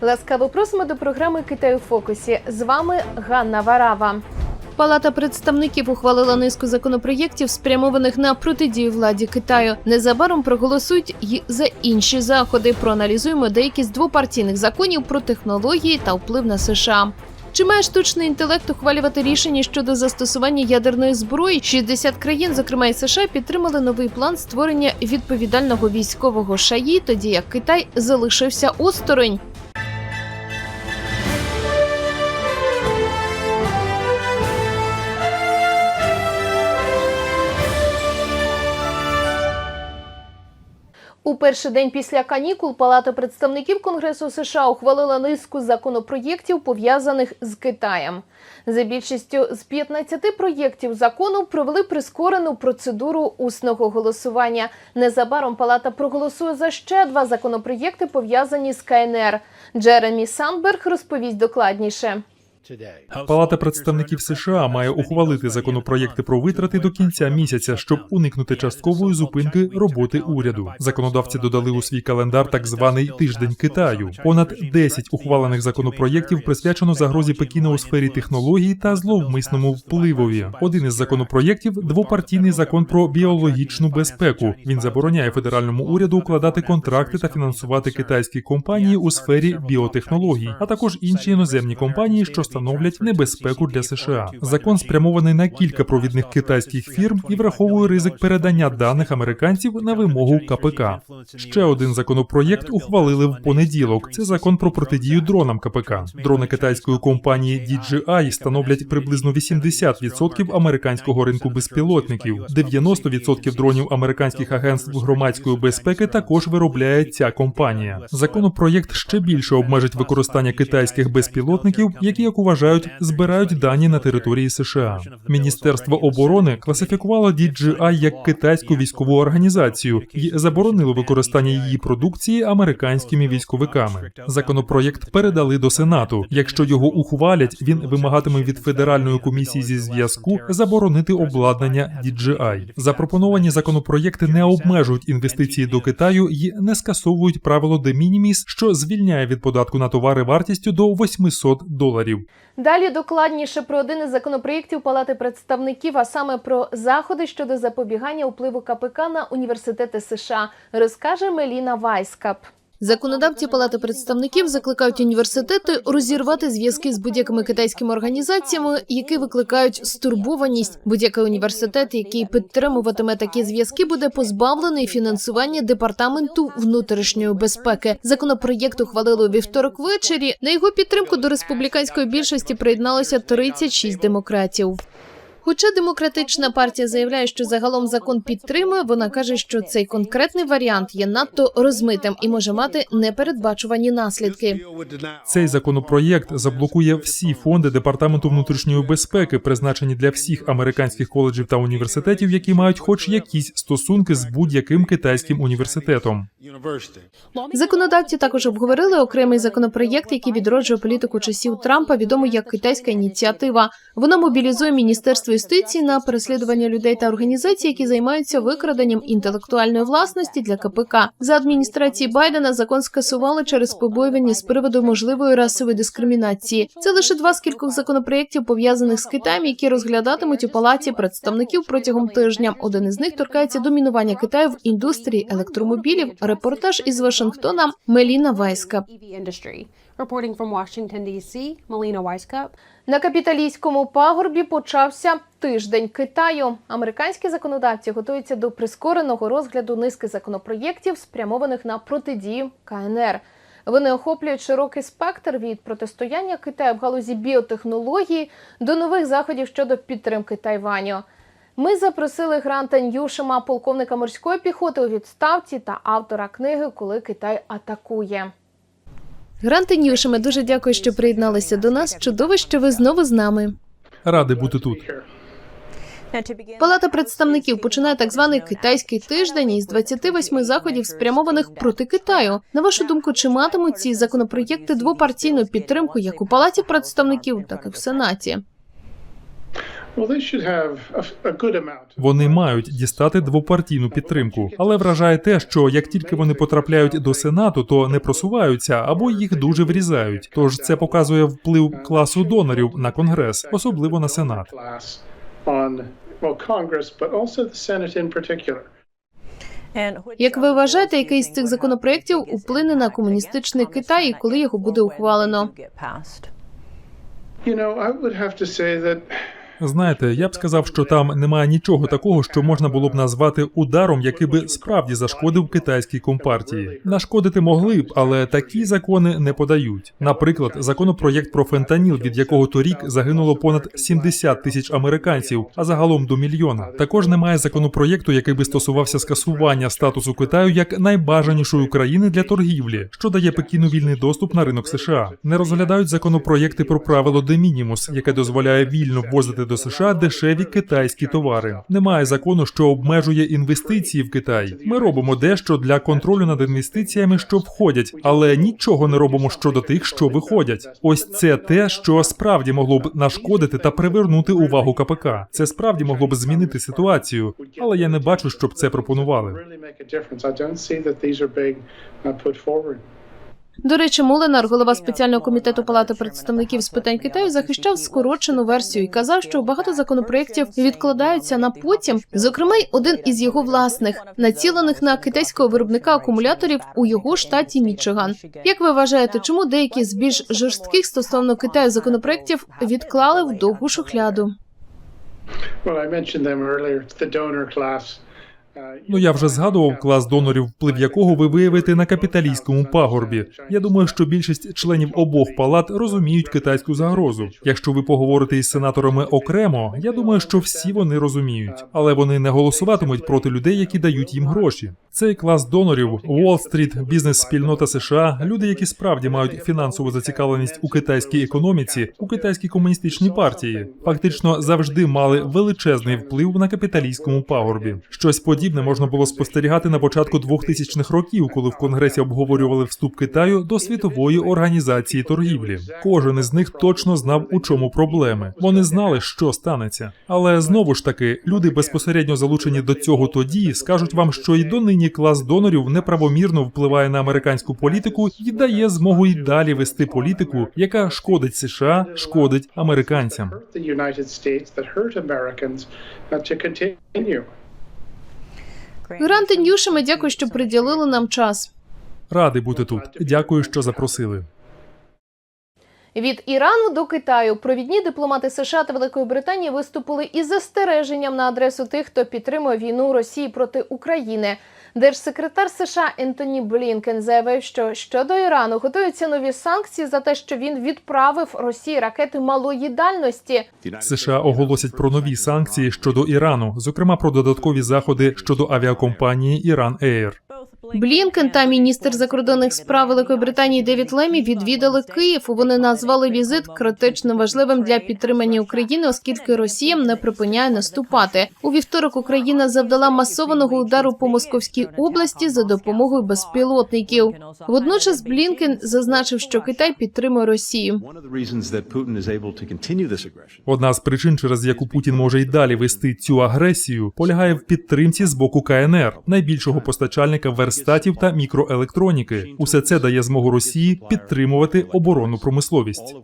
Ласкаво просимо до програми Китай у фокусі. З вами Ганна Варава. Палата представників ухвалила низку законопроєктів, спрямованих на протидію владі Китаю. Незабаром проголосують й за інші заходи. Проаналізуємо деякі з двопартійних законів про технології та вплив на США. Чи має штучний інтелект ухвалювати рішення щодо застосування ядерної зброї? 60 країн, зокрема і США, підтримали новий план створення відповідального військового шаї, тоді як Китай залишився осторонь. У перший день після канікул Палата представників Конгресу США ухвалила низку законопроєктів, пов'язаних з Китаєм. За більшістю з 15 проєктів закону провели прискорену процедуру усного голосування. Незабаром Палата проголосує за ще два законопроєкти, пов'язані з КНР. Джеремі Сандберг розповість докладніше. Палата представників США має ухвалити законопроєкти про витрати до кінця місяця, щоб уникнути часткової зупинки роботи уряду. Законодавці додали у свій календар так званий тиждень Китаю. Понад 10 ухвалених законопроєктів присвячено загрозі Пекіна у сфері технологій та зловмисному впливові. Один із законопроєктів двопартійний закон про біологічну безпеку. Він забороняє федеральному уряду укладати контракти та фінансувати китайські компанії у сфері біотехнологій, а також інші іноземні компанії, що становлять небезпеку для США. Закон спрямований на кілька провідних китайських фірм і враховує ризик передання даних американців на вимогу КПК. Ще один законопроєкт ухвалили в понеділок. Це закон про протидію дронам КПК. Дрони китайської компанії DJI становлять приблизно 80% американського ринку безпілотників. 90% дронів американських агентств громадської безпеки також виробляє ця компанія. Законопроєкт ще більше обмежить використання китайських безпілотників, які, як вважають, збирають дані на території США. Міністерство оборони класифікувало DJI як китайську військову організацію і заборонило використання її продукції американськими військовиками. Законопроєкт передали до Сенату. Якщо його ухвалять, він вимагатиме від федеральної комісії зі зв'язку заборонити обладнання DJI. Запропоновані законопроєкти не обмежують інвестиції до Китаю і не скасовують правило de minimis, що звільняє від податку на товари вартістю до 800 доларів. Далі докладніше про один із законопроєктів Палати представників, а саме про заходи щодо запобігання впливу КПК на університети США, розкаже Меліна Вайскап. Законодавці Палати представників закликають університети розірвати зв'язки з будь-якими китайськими організаціями, які викликають стурбованість. Будь-який університет, який підтримуватиме такі зв'язки, буде позбавлений фінансування департаменту внутрішньої безпеки. Законопроєкт ухвалили у вівторок ввечері. На його підтримку до республіканської більшості приєдналося 36 демократів. Хоча демократична партія заявляє, що загалом закон підтримує, вона каже, що цей конкретний варіант є надто розмитим і може мати непередбачувані наслідки. Цей законопроєкт заблокує всі фонди департаменту внутрішньої безпеки, призначені для всіх американських коледжів та університетів, які мають хоч якісь стосунки з будь-яким китайським університетом. Законодавці також обговорили окремий законопроєкт, який відроджує політику часів Трампа, відомий як китайська ініціатива. Вона мобілізує міністерство юстиції на переслідування людей та організацій, які займаються викраденням інтелектуальної власності для КПК. За адміністрації Байдена закон скасували через побоювання з приводу можливої расової дискримінації. Це лише два з кількох законопроєктів пов'язаних з Китаєм, які розглядатимуть у палаті представників протягом тижня. Один із них торкається домінування Китаю в індустрії електромобілів. Репортаж із Вашингтона Меліна Вайска. Reporting from Washington, D.C., Melina Weiskup. На капіталійському пагорбі почався тиждень Китаю. Американські законодавці готуються до прискореного розгляду низки законопроєктів, спрямованих на протидію КНР. Вони охоплюють широкий спектр від протистояння Китаю в галузі біотехнології до нових заходів щодо підтримки Тайваню. Ми запросили Гранта Ньюшема, полковника морської піхоти у відставці та автора книги Коли Китай атакує. Гранте Ньюшеме, дуже дякую, що приєдналися до нас. Чудово, що ви знову з нами. Радий бути тут. Палата представників починає так званий китайський тиждень із 28 заходів, спрямованих проти Китаю. На вашу думку, чи матимуть ці законопроєкти двопартійну підтримку як у палаті представників, так і в сенаті? Вони мають дістати двопартійну підтримку, але вражає те, що як тільки вони потрапляють до сенату, то не просуваються або їх дуже врізають. Тож це показує вплив класу донорів на конгрес, особливо на сенат. Як ви вважаєте, який з цих законопроєктів вплине на комуністичний Китай, і коли його буде ухвалено? Знаєте, я б сказав, що там немає нічого такого, що можна було б назвати ударом, який би справді зашкодив китайській компартії. Нашкодити могли б, але такі закони не подають. Наприклад, законопроєкт про фентаніл, від якого торік загинуло понад 70 тисяч американців, а загалом до мільйона. Також немає законопроєкту, який би стосувався скасування статусу Китаю як найбажанішої країни для торгівлі, що дає Пекіну вільний доступ на ринок США. Не розглядають законопроєкти про правило де мінімус, яке дозволяє вільно ввозити до США дешеві китайські товари. Немає закону, що обмежує інвестиції в Китай. Ми робимо дещо для контролю над інвестиціями, що входять, але нічого не робимо щодо тих, що виходять. Ось це те, що справді могло б нашкодити та привернути увагу КПК. Це справді могло б змінити ситуацію, але я не бачу, щоб це пропонували. До речі, Муленар, голова спеціального комітету Палати представників з питань Китаю, захищав скорочену версію і казав, що багато законопроєктів відкладаються на потім. Зокрема, й один із його власних, націлених на китайського виробника акумуляторів у його штаті Мічиган. Як ви вважаєте, чому деякі з більш жорстких стосовно Китаю законопроєктів відклали в довгу шухляду? Well, I mentioned them earlier. The donor class. Ну я вже згадував клас донорів, вплив якого ви виявите на капіталістському пагорбі. Я думаю, що більшість членів обох палат розуміють китайську загрозу. Якщо ви поговорите із сенаторами окремо, я думаю, що всі вони розуміють, але вони не голосуватимуть проти людей, які дають їм гроші. Цей клас донорів Уолл-стріт, бізнес-спільнота США, люди, які справді мають фінансову зацікавленість у китайській економіці, у китайській комуністичній партії, фактично завжди мали величезний вплив на капіталістському пагорбі. Щось подібне можна було спостерігати на початку 2000-х років, коли в конгресі обговорювали вступ Китаю до світової організації торгівлі. Кожен із них точно знав, у чому проблеми. Вони знали, що станеться. Але знову ж таки, люди безпосередньо залучені до цього тоді скажуть вам, що і донині клас донорів неправомірно впливає на американську політику і дає змогу й далі вести політику, яка шкодить США, шкодить американцям. hurt Гранти Ньюшеме, дякую, що приділили нам час. Радий бути тут. Дякую, що запросили. Від Ірану до Китаю провідні дипломати США та Великої Британії виступили із застереженням на адресу тих, хто підтримує війну Росії проти України. Держсекретар США Ентоні Блінкен заявив, що щодо Ірану готуються нові санкції за те, що він відправив Росії ракети малої дальності. США оголосять про нові санкції щодо Ірану, зокрема про додаткові заходи щодо авіакомпанії Іран Ейр. Блінкен та міністр закордонних справ Великої Британії Девід Лемі відвідали Київ. Вони назвали візит критично важливим для підтримання України, оскільки Росія не припиняє наступати. У вівторок Україна завдала масованого удару по Московській області за допомогою безпілотників. Водночас Блінкен зазначив, що Китай підтримує Росію. Одна з причин, через яку Путін може й далі вести цю агресію, полягає в підтримці з боку КНР, найбільшого постачальника верстатів та мікроелектроніки. Усе це дає змогу Росії підтримувати оборонну промисловість.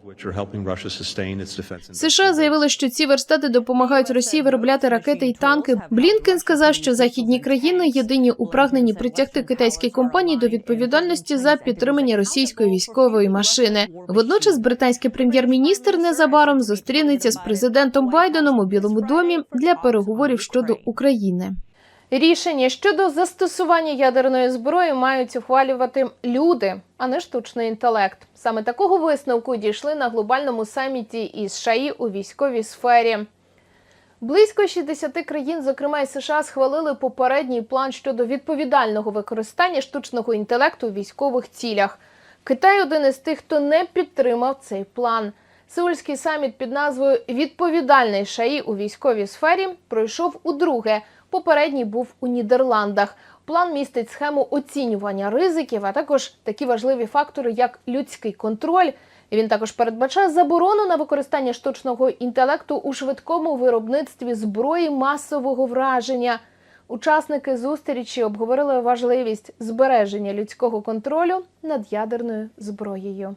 США заявили, що ці верстати допомагають Росії виробляти ракети і танки. Блінкен сказав, що західні країни єдині у прагненні притягти китайські компанії до відповідальності за підтримання російської військової машини. Водночас, британський прем'єр-міністр незабаром зустрінеться з президентом Байденом у Білому домі для переговорів щодо України. Рішення щодо застосування ядерної зброї мають ухвалювати люди, а не штучний інтелект. Саме такого висновку дійшли на глобальному саміті із ШАІ у військовій сфері. Близько 60 країн, зокрема і США, схвалили попередній план щодо відповідального використання штучного інтелекту у військових цілях. Китай один із тих, хто не підтримав цей план. Сеульський саміт під назвою Відповідальний ШАІ у військовій сфері пройшов удруге. Попередній був у Нідерландах. План містить схему оцінювання ризиків, а також такі важливі фактори, як людський контроль. Він також передбачає заборону на використання штучного інтелекту у швидкому виробництві зброї масового враження. Учасники зустрічі обговорили важливість збереження людського контролю над ядерною зброєю.